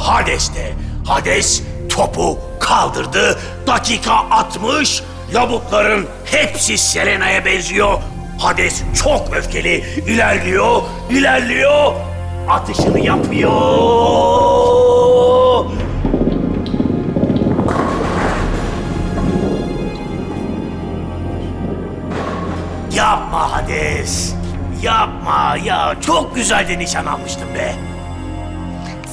Hades'te. Hades topu kaldırdı. Dakika 60. Labutların hepsi Selena'ya benziyor. Hades çok öfkeli. İlerliyor, ilerliyor. Atışını yapıyor. Yapma Hades. Yapma ya. Çok güzel de nişan almıştım be.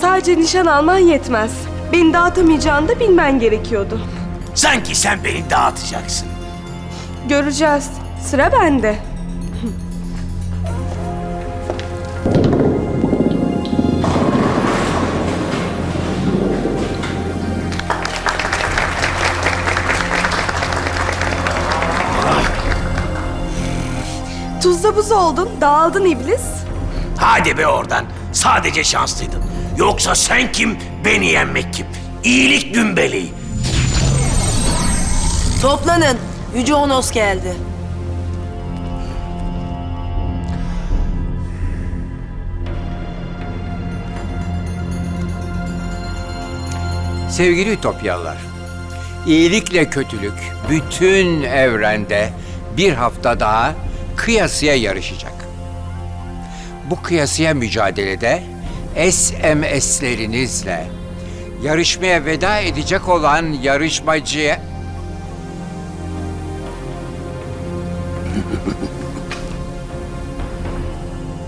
Sadece nişan alman yetmez. Beni dağıtamayacağını da bilmen gerekiyordu. Sanki sen beni dağıtacaksın. Göreceğiz. Sıra bende. Tuzla buz oldun, dağıldın iblis. Hadi be oradan. Sadece şanslıydın. Yoksa sen kim, beni yenmek kim? İyilik dümbeli. Toplanın. Yüce Onos geldi. Sevgili Ütopyalılar, iyilikle kötülük bütün evrende bir hafta daha kıyasıya yarışacak. Bu kıyasıya mücadelede SMS'lerinizle yarışmaya veda edecek olan yarışmacıya...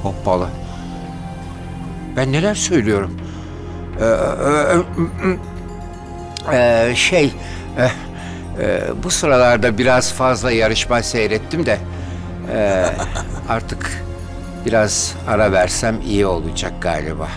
Hoppala. Ben neler söylüyorum? Ee, e, e, şey, e, e, bu sıralarda biraz fazla yarışma seyrettim de artık biraz ara versem iyi olacak galiba.